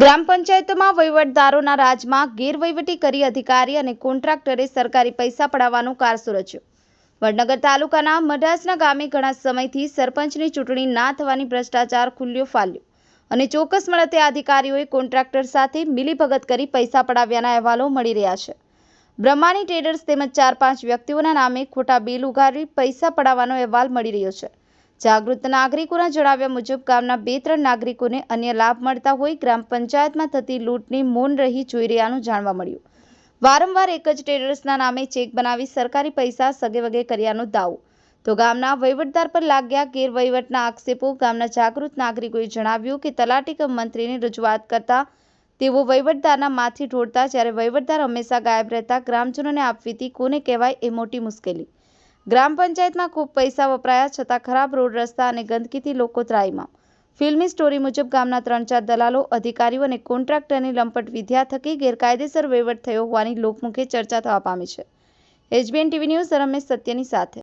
ગ્રામ પંચાયતમાં વહીવટદારોના રાજમાં ગેરવહીવટી કરી અધિકારી અને કોન્ટ્રાક્ટરે સરકારી પૈસા પડાવવાનું કારસો રચ્યું વડનગર તાલુકાના મઢાસના ગામે ઘણા સમયથી સરપંચની ચૂંટણી ના થવાની ભ્રષ્ટાચાર ખુલ્યો ફાલ્યો અને ચોક્કસ મળતે અધિકારીઓએ કોન્ટ્રાક્ટર સાથે મિલીભગત કરી પૈસા પડાવ્યાના અહેવાલો મળી રહ્યા છે. બ્રહ્માણી ટ્રેડર્સ તેમજ ચાર પાંચ વ્યક્તિઓના નામે ખોટા બિલ ઉઘાડી પૈસા પડાવવાનો અહેવાલ મળી રહ્યો છે. જાગૃત નાગરિકોના જણાવ્યા મુજબ ગામના બે ત્રણ નાગરિકોને અન્ય લાભ મળતા હોય ગ્રામ પંચાયતમાં થતી લૂંટની મૌન રહી જોઈ રહ્યાનું જાણવા મળ્યું. વારંવાર એક જ ટ્રેડર્સના નામે ચેક બનાવી સરકારી પૈસા સગે વગે કર્યાનો દાવો. તો ગામના વહીવટદાર પર લાગ્યા ગેરવહીવટના આક્ષેપો ગામના જાગૃત નાગરિકોએ જણાવ્યું કે તલાટી કમ મંત્રીને રજૂઆત કરતા તેઓ વહીવટદારના માથી ઢોળતા જ્યારે વહીવટદાર હંમેશા ગાયબ રહેતા ગ્રામજનોને આપવીતી કોને કહેવાય એ મોટી મુશ્કેલી. ગ્રામ પંચાયતમાં ખૂબ પૈસા વપરાયા છતાં ખરાબ રોડ રસ્તા અને ગંદકીથી લોકો ત્રાહીમામ ફિલ્મી સ્ટોરી મુજબ ગામના ત્રણ ચાર દલાલો, અધિકારીઓ અને કોન્ટ્રાક્ટરની લંપટ વિદ્યા થકી ગેરકાયદેસર વહીવટ થયો હોવાની લોકમુખે ચર્ચા થવા પામી છે. એચબીએન ટીવી ન્યૂઝ રમેશ સત્યની સાથે.